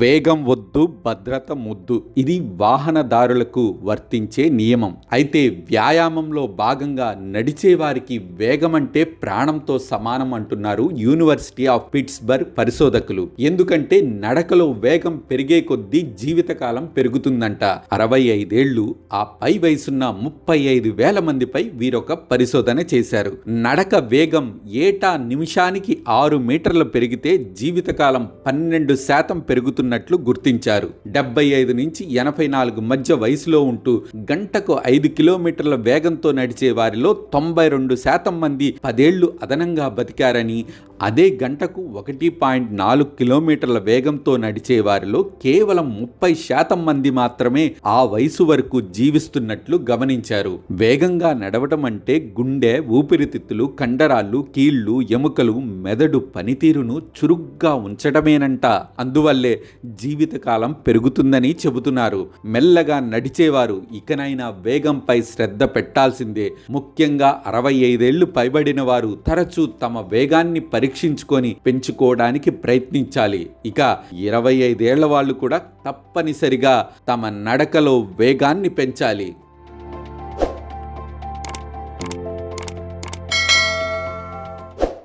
వేగం వద్దు భద్రత ముద్దు. ఇది వాహనదారులకు వర్తించే నియమం. అయితే వ్యాయామంలో భాగంగా నడిచే వారికి వేగం అంటే ప్రాణంతో సమానం అంటున్నారు యూనివర్సిటీ ఆఫ్ పిట్స్బర్గ్ పరిశోధకులు. ఎందుకంటే నడకలో వేగం పెరిగే కొద్దీ జీవితకాలం పెరుగుతుందంట. అరవై ఐదేళ్ళు ఆ పై వయసున్న ముప్పై ఐదు వేల మందిపై వీరొక పరిశోధన చేశారు. నడక వేగం ఏటా నిమిషానికి ఆరు మీటర్లు పెరిగితే జీవితకాలం పన్నెండు శాతం పెరుగుతున్నట్లు గుర్తించారు. డెబ్బై ఐదు నుంచి ఎనభై నాలుగు మధ్య వయసులో ఉంటూ గంటకు ఐదు కిలోమీటర్ల వేగంతో నడిచే వారిలో తొంభై రెండు శాతం మంది పదేళ్ళు అదనంగా బతికారని అదే గంటకు ఒకటి పాయింట్ నాలుగు కిలోమీటర్ల వేగంతో నడిచే వారిలో కేవలం ముప్పై శాతం మంది మాత్రమే ఆ వయసు వరకు జీవిస్తున్నట్లు గమనించారు. వేగంగా నడవటం అంటే గుండె ఊపిరితిత్తులు కండరాలు కీళ్ళు ఎముకలు మెదడు పనితీరును చురుగ్గా ఉంచడమేనంట అందువల్లే జీవితకాలం పెరుగుతుందని చెబుతున్నారు. మెల్లగా నడిచేవారు ఇకనైనా వేగంపై శ్రద్ధ పెట్టాల్సిందే. ముఖ్యంగా అరవై ఐదేళ్ళు పైబడిన వారు తరచూ తమ వేగాన్ని పరీక్షించుకొని పెంచుకోవడానికి ప్రయత్నించాలి. ఇక ఇరవై ఐదేళ్ళ వాళ్ళు కూడా తప్పనిసరిగా తమ నడకలో వేగాన్ని పెంచాలి.